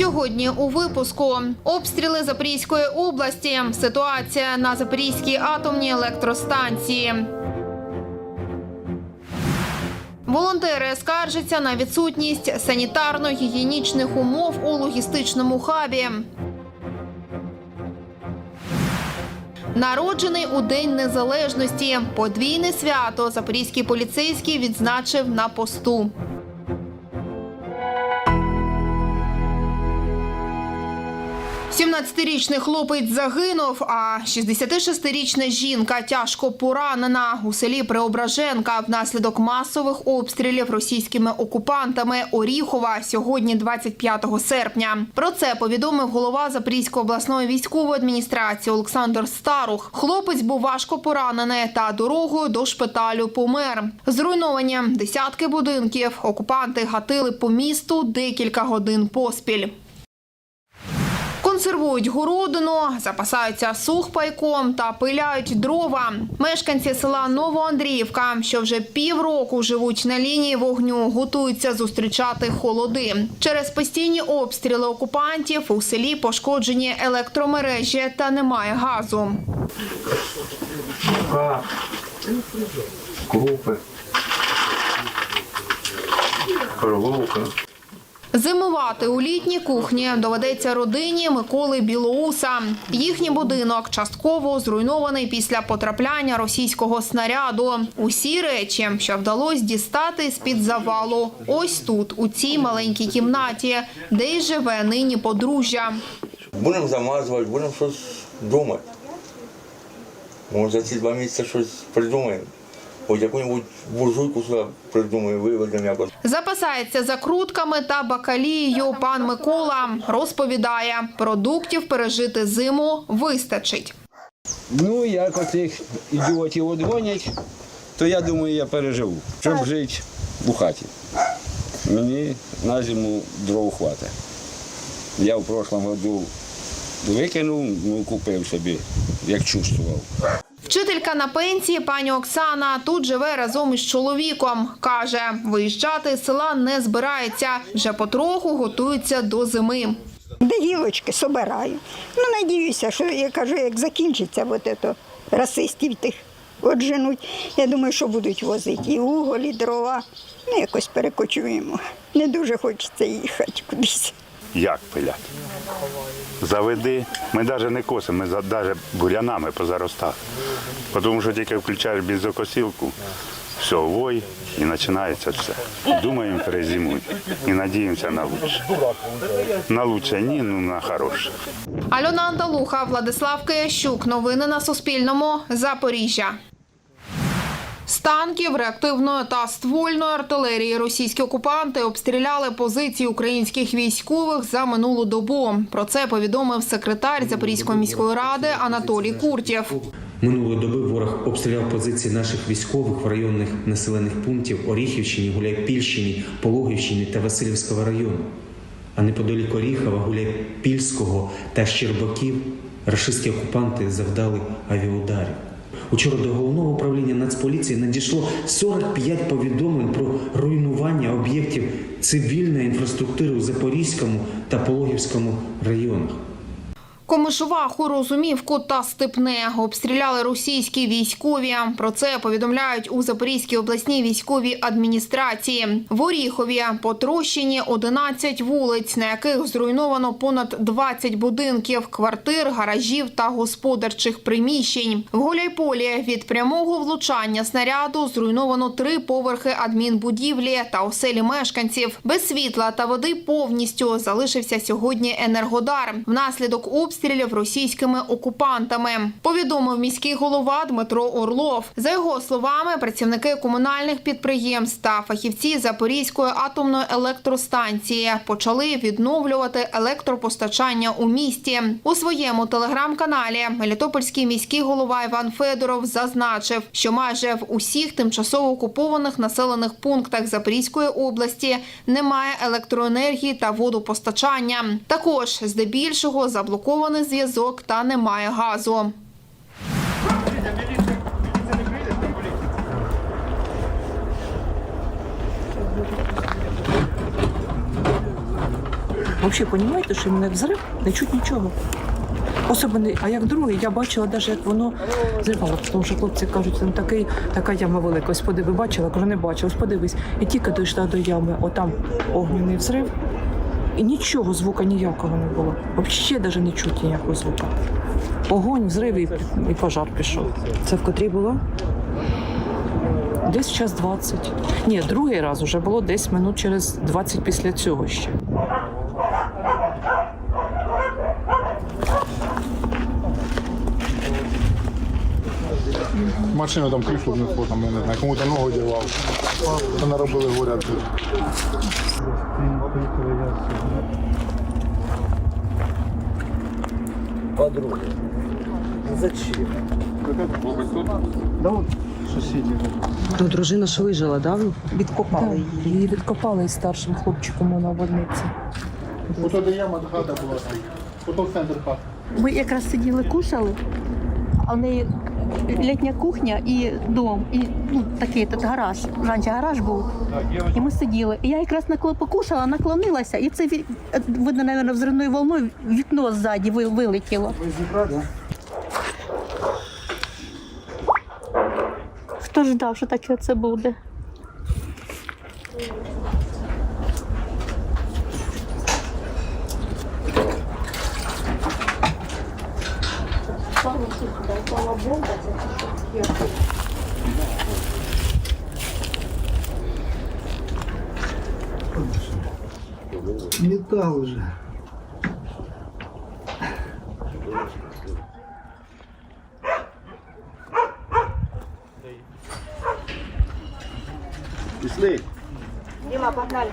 Сьогодні у випуску обстріли Запорізької області. Ситуація на Запорізькій атомній електростанції. Волонтери скаржаться на відсутність санітарно-гігієнічних умов у логістичному хабі. Народжений у День Незалежності. Подвійне свято запорізький поліцейський відзначив на посту. Сімнадцятирічний хлопець загинув, а 66-рична жінка тяжко поранена у селі Преображенка внаслідок масових обстрілів російськими окупантами Оріхова сьогодні, 25 серпня. Про це повідомив голова Запорізької обласної військової адміністрації Олександр Старух. Хлопець був важко поранений та дорогою до шпиталю помер. Зруйновані десятки будинків. Окупанти гатили по місту декілька годин поспіль. Консервують городину, запасаються сухпайком та пиляють дрова. Мешканці села Новоандріївка, що вже півроку живуть на лінії вогню, готуються зустрічати холоди. Через постійні обстріли окупантів у селі пошкоджені електромережі та немає газу. крупи, перловка. Зимувати у літній кухні доведеться родині Миколи Білоуса. Їхній будинок частково зруйнований після потрапляння російського снаряду. Усі речі, що вдалося дістати з під завалу, ось тут, у цій маленькій кімнаті, де й живе нині подружжя. Будемо замазувати, будемо щось думати. Може, за ці два місяці щось придумаємо. Хоч яку-небудь буржуйку сюди придумаємо, виведемо якось. Запасається закрутками та бакалією. Пан Микола розповідає, продуктів пережити зиму вистачить. Ну, як оцих ідіотів одгонять, то я думаю, я переживу, щоб жити у хаті. Мені на зиму дров хватить. Я в прошлому году викинув, ну купив собі, як чувствував. Вчителька на пенсії пані Оксана тут живе разом із чоловіком. Каже, виїжджати з села не збирається, вже потроху готується до зими. Де гілочки собираю. Ну, надіюся, що я кажу, як закінчиться от це, расистів тих отженуть. Я думаю, що будуть возити і уголь, і дрова. Ну, якось перекочуємо. Не дуже хочеться їхати кудись. Як пилять? Заведи. Ми навіть не косимо, ми навіть бурянами позаростали. Тому що тільки включаєш бензокосілку, все, вой і починається все. Думаємо, перезимуємо і надіємося на лучше. На лучше ні, ну на хороше. Альона Анталуха, Владислав Киящук. Новини на Суспільному. Запоріжжя. З танків, реактивної та ствольної артилерії російські окупанти обстріляли позиції українських військових за минулу добу. Про це повідомив секретар Запорізької міської ради Анатолій Куртєв. Минулої доби ворог обстріляв позиції наших військових в районних населених пунктів Оріхівщині, Гуляйпільщині, Пологівщині та Васильівського району. А неподалік Оріхова, Гуляйпільського та Щербаків рашистські окупанти завдали авіаударів. Учора до головного управління Нацполіції надійшло 45 повідомлень про руйнування об'єктів цивільної інфраструктури у Запорізькому та Пологівському районах. Комишуваху, Розумівку та Степне обстріляли російські військові. Про це повідомляють у Запорізькій обласній військовій адміністрації. В Оріхові потрощені 11 вулиць, на яких зруйновано понад 20 будинків, квартир, гаражів та господарчих приміщень. В Гуляйполі від прямого влучання снаряду зруйновано три поверхи адмінбудівлі та оселі мешканців. Без світла та води повністю залишився сьогодні енергодар внаслідок обстрілів російськими окупантами. Повідомив міський голова Дмитро Орлов. За його словами, працівники комунальних підприємств та фахівці Запорізької атомної електростанції почали відновлювати електропостачання у місті. У своєму телеграм-каналі Мелітопольський міський голова Іван Федоров зазначив, що майже в усіх тимчасово окупованих населених пунктах Запорізької області немає електроенергії та водопостачання. Також здебільшого заблокований зв'язок та немає газу. Взагалі, розумієте, що мене взрив, не чуть нічого. Особливо, а як другий, я бачила навіть, як воно зривало, тому що хлопці кажуть, там такий, така яма велика. Ось подиви, бачила, кажу, не бачила, ось подивись. І тільки дійшла до ями, отам огняний взрив, і нічого звука ніякого не було. Взагалі навіть не чути ніякого звука. Огонь, взрив і, і пожар пішов. Це в котрій було? Десь час 20. Ні, другий раз вже було десь минут через 20 після цього ще. Машину там крісло внесло, там, я не знаю, кому-то ногу дірвав. Та наробили горя. тут. То дружина ж вижила, да? Відкопали її. Її відкопали із старшим хлопчиком вона в больниці. Ото де яма хата була. Ото центр хати. Ми якраз сиділи, кушали, а в неї літня кухня і дом, і ну, такий тут гараж. Раніше гараж був. І ми сиділи. І я якраз накло- покушала, наклонилася, і це видно, мабуть, взривною волною вікно ззаді вилетіло. Хто ждав, що таке це буде? слава Богу, це. Металл уже. Пішли. Дима, погнали.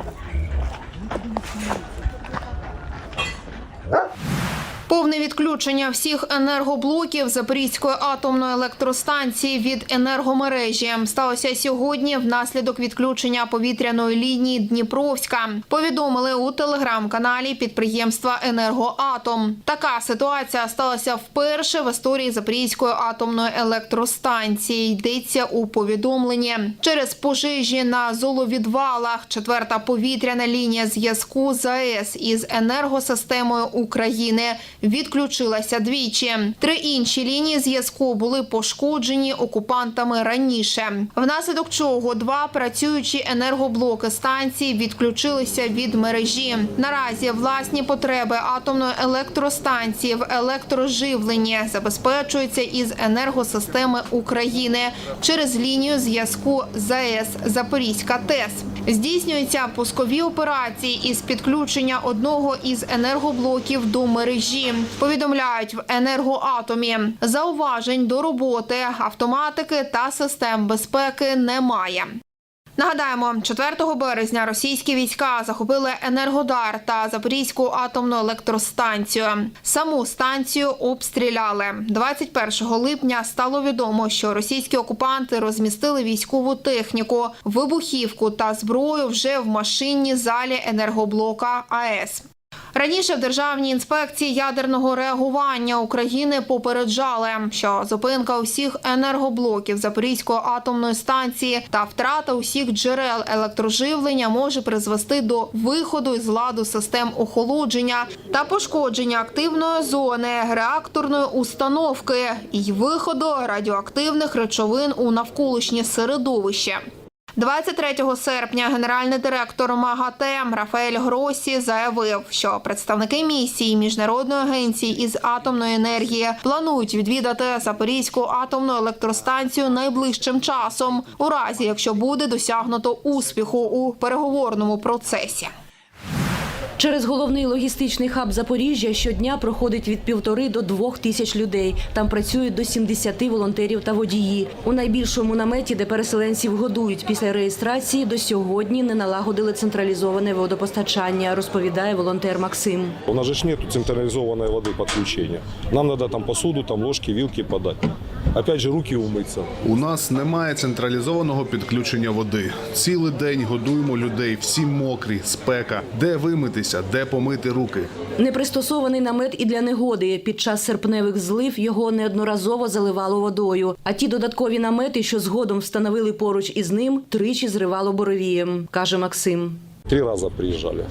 Повне відключення всіх енергоблоків Запорізької атомної електростанції від енергомережі сталося сьогодні внаслідок відключення повітряної лінії Дніпровська. Повідомили у телеграм-каналі підприємства Енергоатом. Така ситуація сталася вперше в історії Запорізької атомної електростанції. Йдеться у повідомленні через пожежі на золовідвалах. Четверта повітряна лінія зв'язку з АЕС із енергосистемою України відключилася двічі. Три інші лінії зв'язку були пошкоджені окупантами раніше. Внаслідок чого два працюючі енергоблоки станції відключилися від мережі. Наразі власні потреби атомної електростанції в електроживленні забезпечуються із енергосистеми України через лінію зв'язку ЗАЕС Запорізька ТЕС. Здійснюються пускові операції із підключення одного із енергоблоків до мережі. Повідомляють в енергоатомі. Зауважень до роботи автоматики та систем безпеки немає. Нагадаємо, 4 березня російські війська захопили Енергодар та Запорізьку атомну електростанцію. Саму станцію обстріляли. 21 липня стало відомо, що російські окупанти розмістили військову техніку, вибухівку та зброю вже в машинній залі енергоблока АЕС. Раніше в Державній інспекції ядерного реагування України попереджали, що зупинка усіх енергоблоків Запорізької атомної станції та втрата усіх джерел електроживлення може призвести до виходу із ладу систем охолодження та пошкодження активної зони реакторної установки і виходу радіоактивних речовин у навколишнє середовище. 23 серпня генеральний директор МАГАТЕ Рафаель Гросі заявив, що представники місії міжнародної агенції із атомної енергії планують відвідати Запорізьку атомну електростанцію найближчим часом, у разі якщо буде досягнуто успіху у переговорному процесі. Через головний логістичний хаб Запоріжжя щодня проходить від півтори до двох тисяч людей. Там працюють до 70 волонтерів та водії. У найбільшому наметі, де переселенців годують після реєстрації, до сьогодні не налагодили централізоване водопостачання, розповідає волонтер Максим. У нас же ж нету централизованной воды подключения. Нам надо там посуду, там ложки, вилки подать. Опять же, руки умыться. У нас немає централізованого підключення води. Цілий день годуємо людей, всі мокрі, спека. Де вимитися, де помити руки. Непристосований намет і для негоди. Під час серпневих злив його неодноразово заливало водою. А ті додаткові намети, що згодом встановили поруч із ним, тричі зривало боровієм, каже Максим. Три раза приезжали.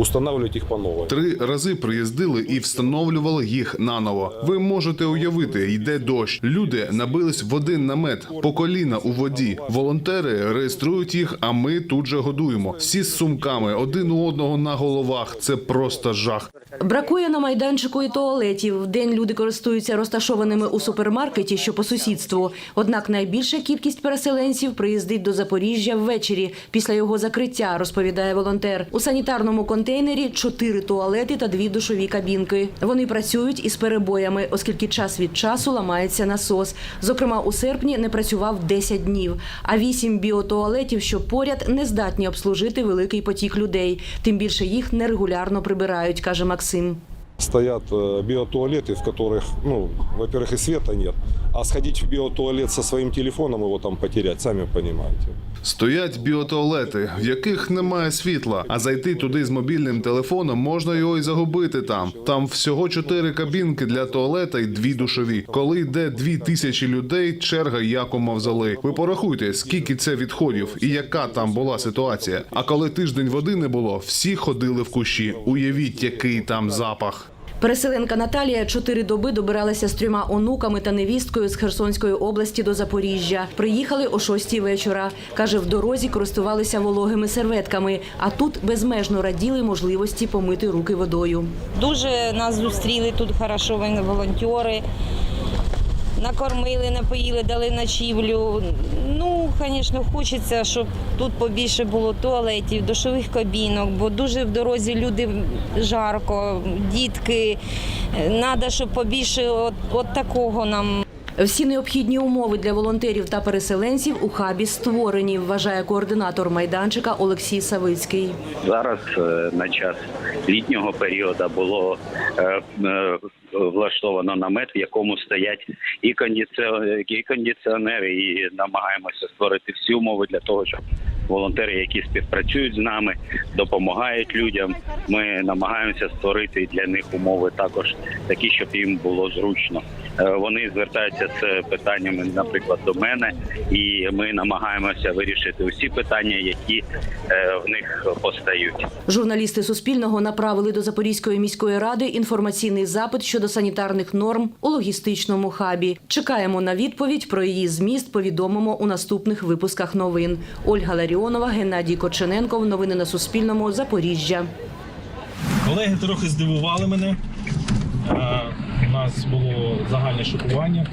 Устанавливать их по новой. Три рази приїздили і встановлювали їх наново. Ви можете уявити, йде дощ. Люди набились в один намет по коліна у воді. Волонтери реєструють їх, а ми тут же годуємо. Всі з сумками, один у одного на головах. Це просто жах. Бракує на майданчику і туалетів. Вдень люди користуються розташованими у супермаркеті, що по сусідству. Однак найбільша кількість переселенців приїздить до Запоріжжя ввечері після його закриття, розповідає волонтер. У санітарному контейнері чотири туалети та дві душові кабінки. Вони працюють із перебоями, оскільки час від часу ламається насос. Зокрема, у серпні не працював 10 днів. А вісім біотуалетів, що поряд, не здатні обслужити великий потік людей. Тим більше їх нерегулярно прибирають, каже Максим Стоят э, биотуалеты, в которых, ну, во-первых, и света нет. А сходить в биотуалет со своим телефоном, его там потерять, сами понимаете. Стоять біотуалети, в яких немає світла, а зайти туди з мобільним телефоном можна його і загубити там. Там всього чотири кабінки для туалета і дві душові. Коли йде дві тисячі людей, черга як у мавзолей. Ви порахуйте, скільки це відходів і яка там була ситуація. А коли тиждень води не було, всі ходили в кущі. Уявіть, який там запах. Переселенка Наталія чотири доби добиралася з трьома онуками та невісткою з Херсонської області до Запоріжжя. Приїхали о шостій вечора. Каже, в дорозі користувалися вологими серветками, а тут безмежно раділи можливості помити руки водою. Дуже нас зустріли тут хорошо волонтери. Накормили, напоїли, дали ночівлю. Ну, звісно, хочеться, щоб тут побільше було туалетів, душових кабінок, бо дуже в дорозі люди жарко, дітки. Треба, щоб побільше от, от такого нам. Всі необхідні умови для волонтерів та переселенців у хабі створені, вважає координатор майданчика Олексій Савицький. Зараз е, на час літнього періоду було е, е, влаштовано намет, в якому стоять і кондиціонери, і намагаємося створити всі умови для того, щоб волонтери, які співпрацюють з нами, допомагають людям. Ми намагаємося створити для них умови також такі, щоб їм було зручно. Е, Вони звертаються з питаннями, наприклад, до мене, і ми намагаємося вирішити усі питання, які е, в них постають. Журналісти Суспільного направили до Запорізької міської ради інформаційний запит щодо санітарних норм у логістичному хабі. Чекаємо на відповідь про її зміст. Повідомимо у наступних випусках новин. Ольга Ларіонова, Геннадій Кочененков. Новини на Суспільному. Запоріжжя. Колеги трохи здивували мене. Е, У нас було загальне шокування,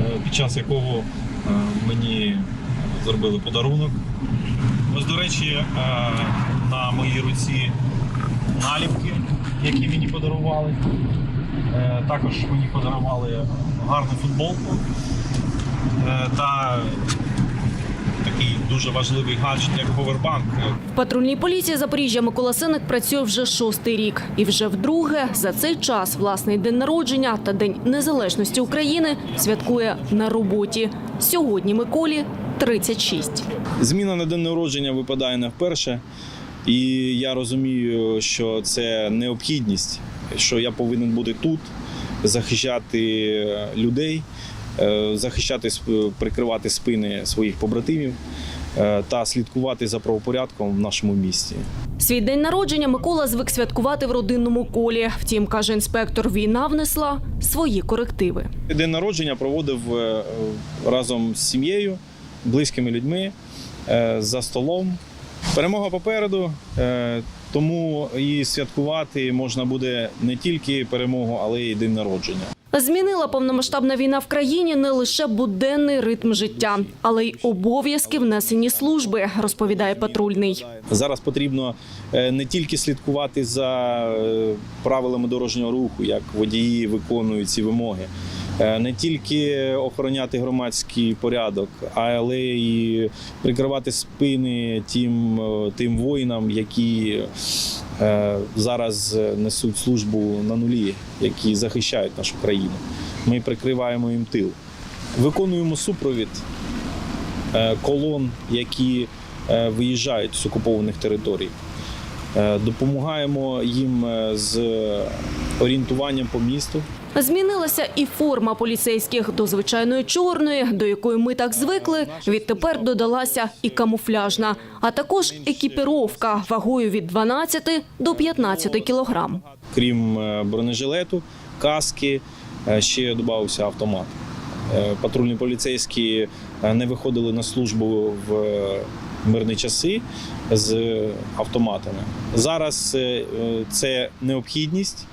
е, під час якого е, мені зробили подарунок. Ось, до речі, на моїй руці наліпки, які мені подарували. Також мені подарували гарну футболку та такий дуже важливий гаджет, як повербанк. В патрульній поліції Запоріжжя Микола Синик працює вже шостий рік. І вже вдруге за цей час власний день народження та День Незалежності України святкує на роботі. Сьогодні Миколі 36. Зміна на день народження випадає не вперше, і я розумію, що це необхідність, що я повинен бути тут, захищати людей, е, захищати, сп- прикривати спини своїх побратимів е, та слідкувати за правопорядком в нашому місті. Свій день народження Микола звик святкувати в родинному колі. Втім, каже інспектор, війна внесла свої корективи. День народження проводив е, разом з сім'єю, близькими людьми е, за столом. Перемога попереду, е, тому і святкувати можна буде не тільки перемогу, але й день народження. Змінила повномасштабна війна в країні не лише буденний ритм життя, але й обов'язки внесені служби, розповідає патрульний. Зараз потрібно е, не тільки слідкувати за е, правилами дорожнього руху, як водії виконують ці вимоги, не тільки охороняти громадський порядок, але й прикривати спини тим, е, тим воїнам, які е, зараз несуть службу на нулі, які захищають нашу країну. Ми прикриваємо їм тил. Виконуємо супровід е, колон, які е, виїжджають з окупованих територій. Е, Допомагаємо їм е, з орієнтуванням по місту. Змінилася і форма поліцейських до звичайної чорної, до якої ми так звикли. Відтепер додалася і камуфляжна, а також екіпіровка вагою від 12 до 15 кілограм. Крім е, бронежилету, каски, е, ще додався автомат. Е, Патрульні поліцейські не виходили на службу в мирні часи з автоматами. Зараз це необхідність.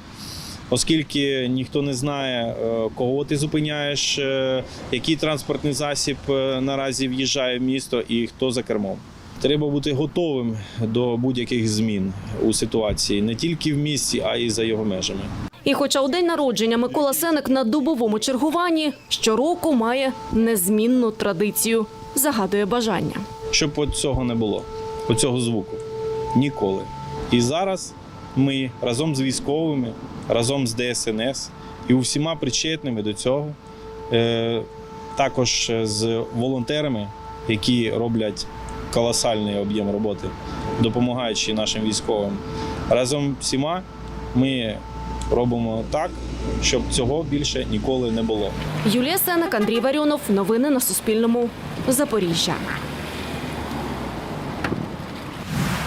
Оскільки ніхто не знає, е, кого ти зупиняєш, е, який транспортний засіб е, наразі в'їжджає в місто і хто за кермом. Треба бути готовим до будь-яких змін у ситуації не тільки в місті, а й за його межами. І хоча у день народження Микола Сеник на добовому чергуванні щороку має незмінну традицію, загадує бажання. Щоб от цього не було, оцього звуку. Ніколи. І зараз ми разом з військовими, разом з ДСНС і усіма причетними до цього, е, також з волонтерами, які роблять колосальний об'єм роботи, допомагаючи нашим військовим. Разом всіма ми робимо так, щоб цього більше ніколи не було. Юлія Сеник, Андрій Варіонов. Новини на Суспільному. Запоріжжя.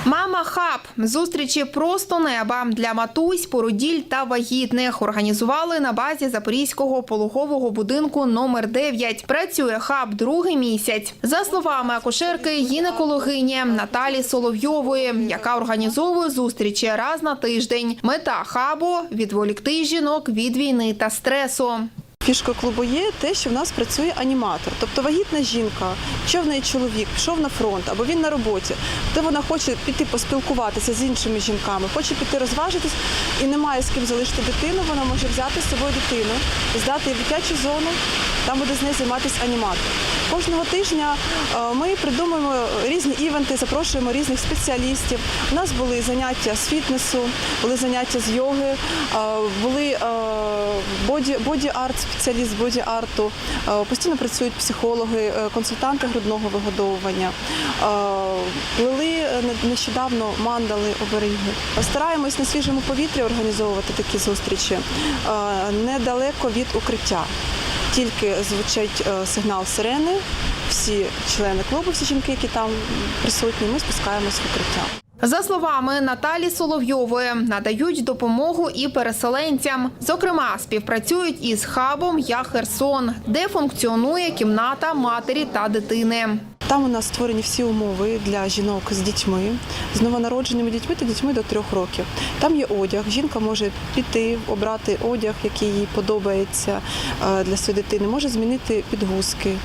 Мама хаб зустрічі просто неба для матусь, породіль та вагітних організували на базі запорізького пологового будинку номер 9 Працює хаб другий місяць. За словами акушерки гінекологині Наталі Соловйової, яка організовує зустрічі раз на тиждень. Мета хабу відволікти жінок від війни та стресу. Фішкою клубу є те, що в нас працює аніматор. Тобто вагітна жінка, якщо в неї чоловік пішов на фронт або він на роботі, то вона хоче піти поспілкуватися з іншими жінками, хоче піти розважитись і немає з ким залишити дитину, вона може взяти з собою дитину, здати її в дитячу зону, там буде з нею займатися аніматор. Кожного тижня е, ми придумуємо різні івенти, запрошуємо різних спеціалістів. У нас були заняття з фітнесу, були заняття з йоги, е, були е, боді, боді-арт, спеціаліст з боді-арту. Постійно працюють психологи, консультанти грудного вигодовування. Плели е, нещодавно мандали обереги. Стараємось на свіжому повітрі організовувати такі зустрічі недалеко від укриття. Тільки звучить е, сигнал сирени, всі члени клубу, всі жінки, які там присутні, ми спускаємось в укриття. За словами Наталі Соловйової, надають допомогу і переселенцям. Зокрема, співпрацюють із хабом Я Херсон, де функціонує кімната матері та дитини. Там у нас створені всі умови для жінок з дітьми, з новонародженими дітьми та дітьми до трьох років. Там є одяг. Жінка може піти, обрати одяг, який їй подобається е, для своєї дитини. Може змінити підгузки. Е,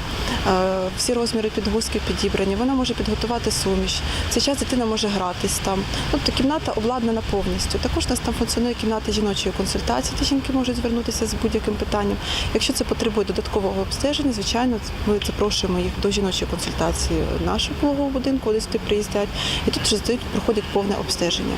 Всі розміри підгузки підібрані. Вона може підготувати суміш. В цей час дитина може гратись там. Тобто кімната обладнана повністю. Також у нас там функціонує кімната жіночої консультації, де жінки можуть звернутися з будь-яким питанням. Якщо це потребує додаткового обстеження, звичайно, ми запрошуємо їх до жіночої консультації нашого будинку, куди сюди приїздять, і тут вже здають, проходять повне обстеження.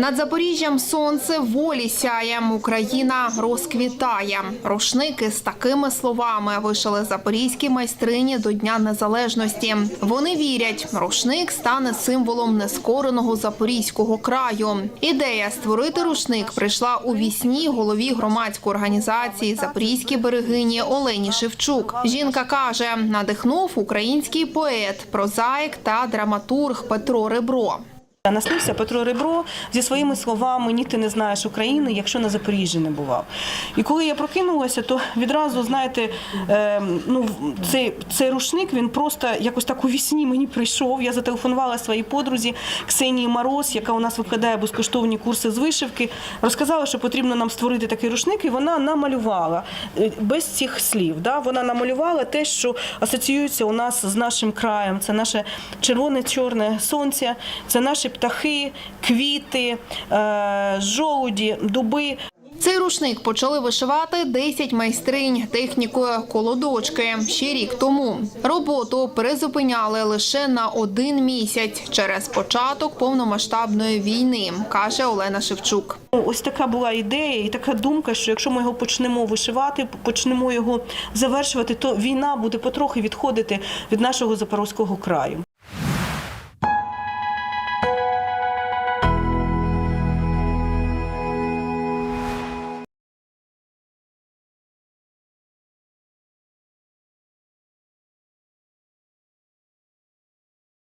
Над Запоріжжям сонце волі сяє, Україна розквітає. Рушники з такими словами вишили запорізькі майстрині до Дня Незалежності. Вони вірять, рушник стане символом нескореного запорізького краю. Ідея створити рушник прийшла у вісні голові громадської організації Запорізькі берегині Олені Шевчук. Жінка каже, надихнув український поет, прозаїк та драматург Петро Ребро. Наснився Петро Ребро зі своїми словами Ні, ти не знаєш України, якщо на Запоріжжі не бував. І коли я прокинулася, то відразу, знаєте, е, ну, цей, цей рушник він просто якось так у вісні мені прийшов. Я зателефонувала своїй подрузі Ксенії Мороз, яка у нас викладає безкоштовні курси з вишивки. Розказала, що потрібно нам створити такий рушник, і вона намалювала е, без цих слів. Да? Вона намалювала те, що асоціюється у нас з нашим краєм. Це наше червоне-чорне сонце, це наші птахи, квіти, е, жолуді, дуби. Цей рушник почали вишивати 10 майстринь технікою колодочки ще рік тому. Роботу призупиняли лише на один місяць через початок повномасштабної війни, каже Олена Шевчук. Ось така була ідея і така думка, що якщо ми його почнемо вишивати, почнемо його завершувати, то війна буде потрохи відходити від нашого запорозького краю.